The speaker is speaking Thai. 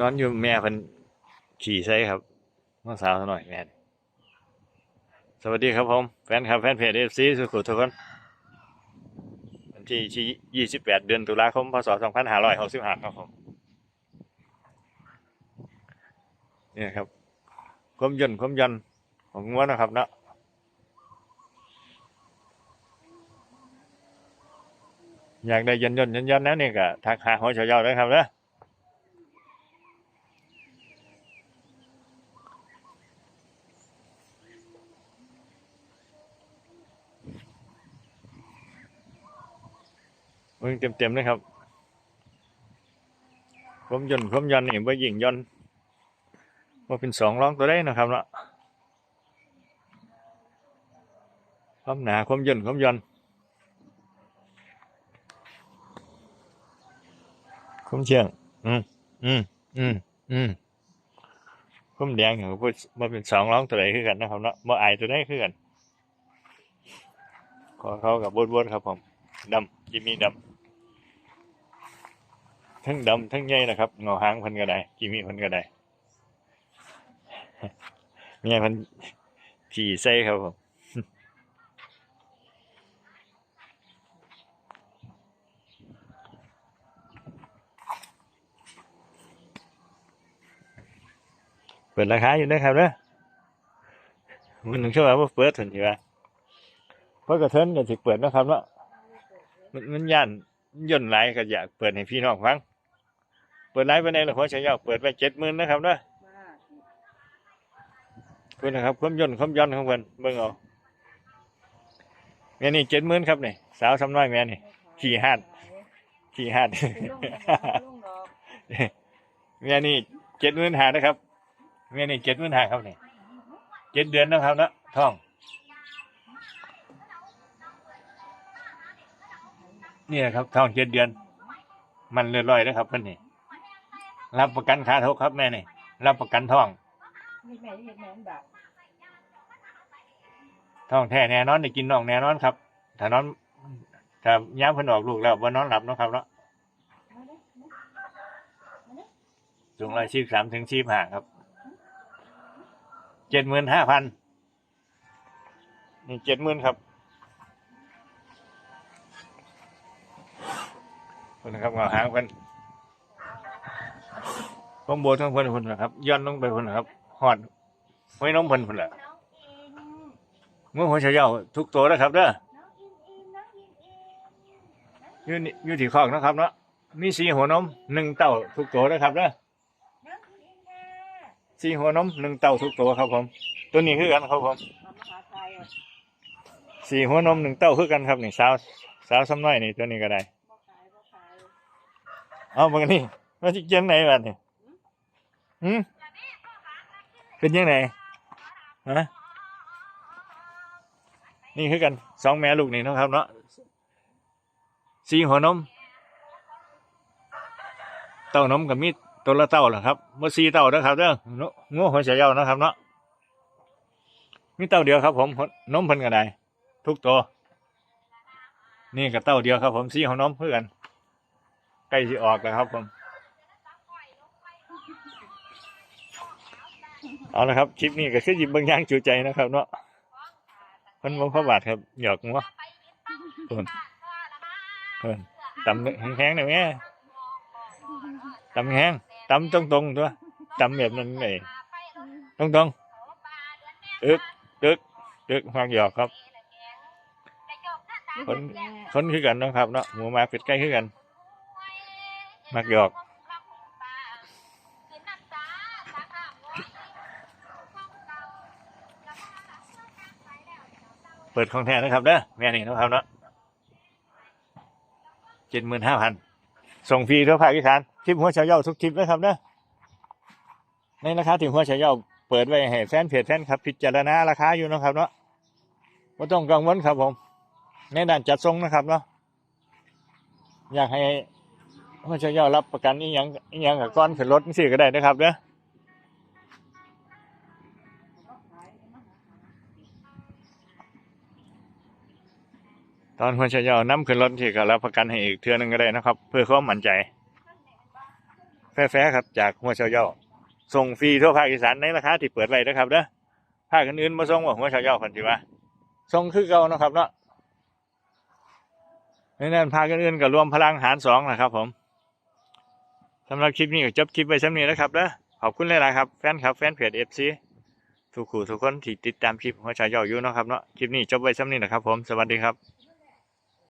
นอนอยู่แม่เพิ่นขี่ใส่ครับน้องสาวหน่อยแม่สวัสดีครับผม แฟนคลับแฟนเพจเอฟซีสุขุทุกคนวันที่ที่ยี่สิบแปดเดือนตุลาคม พศสองพันห้าร้อยหกสิบห้าครับผมนี่ครับควมย่นควมยันของงัวนะครับเนาะอยากได้ยันยนยันยันนะนี่ยก็ทักหาหัวเฉยาได้ครับเนาะ เต็มเต็มๆเลยครับความย่นความยันนี่ว่ายิงย่นว่าเป็นสองร้องตัวได้นะครับเนาะความหนาความย่นความยันความเชียงอืมอืมอืมอืมความแดงอย่างว่าว่าเป็นสองร้องตัวใดคือกันนะครับเนาะว่าอายตัวได้คือกัน ขอเขากับบดบดๆครับผมดำ จิมมี่ดำทั้งดำทั้งใหญ่นะครับเงาหางพันก็ได้กีมีพันก็ได้มียเพันขี่ใส่ครับผมเปิดราคาอยู่นะครับเนอะมันหนึ่งชั่วโมงว่าเปิดถึงทีว่าเพราะกระเทินก็สิเปิดนะครับเนาะ มันมันย่านย่นหลายก็อยากเปิดให้พี่น้องฟัง เปิดไลฟ์ไปในละหัวชายาเปิดไปเจ็ดหมื่นนะครับเนอะเพื่อนะครับความย่นความย่อนของเพื่อนเบิ่งเอาแม่นี่เจ็ดหมื่นครับนี่สาวสำน้อยแม่นี่ขี่หาดขี่หาดแม่นี่เจ็ดหมื่นหานะครับแม่นี่เจ็ดหมื่นหาครับนี่เจ็ดเดือนนะครับเนอะท้อง นี่นะครับท้องเจ็ดเดือน มันเลื่อยลอยนะครับเพื่อนนี่รับประกันขาทุกครับแม่นี่รับประกันท้องนี่แม่เห็นแม่นบบท้องแท้แน่นอนได้กินน่องแน่นอนครับถ้านอนถ้าย้ำเพิ่นออกลูกแล้วว่านอนหลับเนาะครับเนาะสูงร้อยสิบสามถึงสิบห้าครับเจ็ดหมื่นห้าพันนี่เจ็ดหมื่นครับ คนนะครับเงาหางเงินข้างบนทั้งเพิ่นคนนะครับย้อนลงไปคนนะครับหอดไว้น้องเพิ่นคนละเมื่อหัวเฉยาทุกตัวนะครับเด้ออยู่นี่อยู่ที่คอกนะครับเนาะมีสีหัวนมหนึ่งเต่าทุกตัวนะครับเด้อสีหัวนมหนึ่งเต่าทุกตัวครับผม ตัวนี้คือกันครับผมสีหัวนมหนึ่งเต่าคือกันครับนี่สาวสาวซ้ำน้อยนี่ตัวนี้ก็ได้ เอาเบางนี่มาจิเจียงไหนบ้านนี่หืมเป็นยังไงฮะนี่คือกันสองแม่ลูกนี่นะครับเนาะสีหัวนม เต้านมกับมีตัวละเต้าเหรอครับเมื่อสีเต้าเด้อครับเด้อเนาะงูหัวเสียเยาวนะครับเนาะมีเต้าเดียวครับ ผมนมพิ่นก็ไดทุกตัวนี่กับเต้าเดียวครับ ผมสีหัวนมเพื่อกัน ใกล้สิออกแล้วครับผมเอาละครับคลิปนี้ก็คือหยิบบางอย่างจูใจนะครับ เนาะเพิ่นบ่พอบาทครับหยอกงัวเพิ่นเฮ่นตำแห้งๆหน่อยแม่ตำแห้งตำตรงๆตัวตำแบบนั้นเลยตรงๆอึกอึกอึกมักหยอกครับ คนคนคือกันนะครับเนาะหมูมาเป็ดไก่คือกัน มักหยอกเปิดของแท้นะครับเด้อแม่นี่นะครับเนาะเจ็ดหมื่นห้าพันส่งฟรีทั่วภาคอีสานคลิปหัวเฉาเย่าทุกคลิปนะครับเด้อในราคาถึงหัวเฉาเย่าเปิดไว้ให้แฟนเพจแฟนครับพิจารณาราคาอยู่นะครับเนาะไม่ต้องกังวลครับผมในด้านจัดทรงนะครับเนาะอยากให้ หัวเฉาเย่ารับประกันอีหยังอีหยังกับก้อนขึ้นรถนี่สิก็ได้นะครับเด้อตอนหัวเฉยาน้ำขึ้นรถที่ก็รับประกันให้อีกเทื่อนึงก็ได้นะครับ เพื่อความมั่นใจแฟร์ๆครับ จากหัวเชาเย่าส่งฟรีทั่วภาคอีสานในราคาที่เปิดไว้นะครับเด้อภาคอื่นๆมาส่งว่าหัวเชาเย่าพันธิว่าส่งคือเก่านะครับเนาะในนั้นภาคอื่นๆก็รวมพลังหารสองนะครับผม สำหรับคลิปนี้ก็จบคลิปไว้ซ้ำนี้นะครับนะขอบคุณเลยนะครับแฟนครับแฟนเพจเอฟซีทุกคู่ทุกคนที่ติดตามคลิปของชายย่าอยู่นะครับเนาะคลิปนี้จบไว้ซ้ำนี้นะครับผมสวัสดีครับ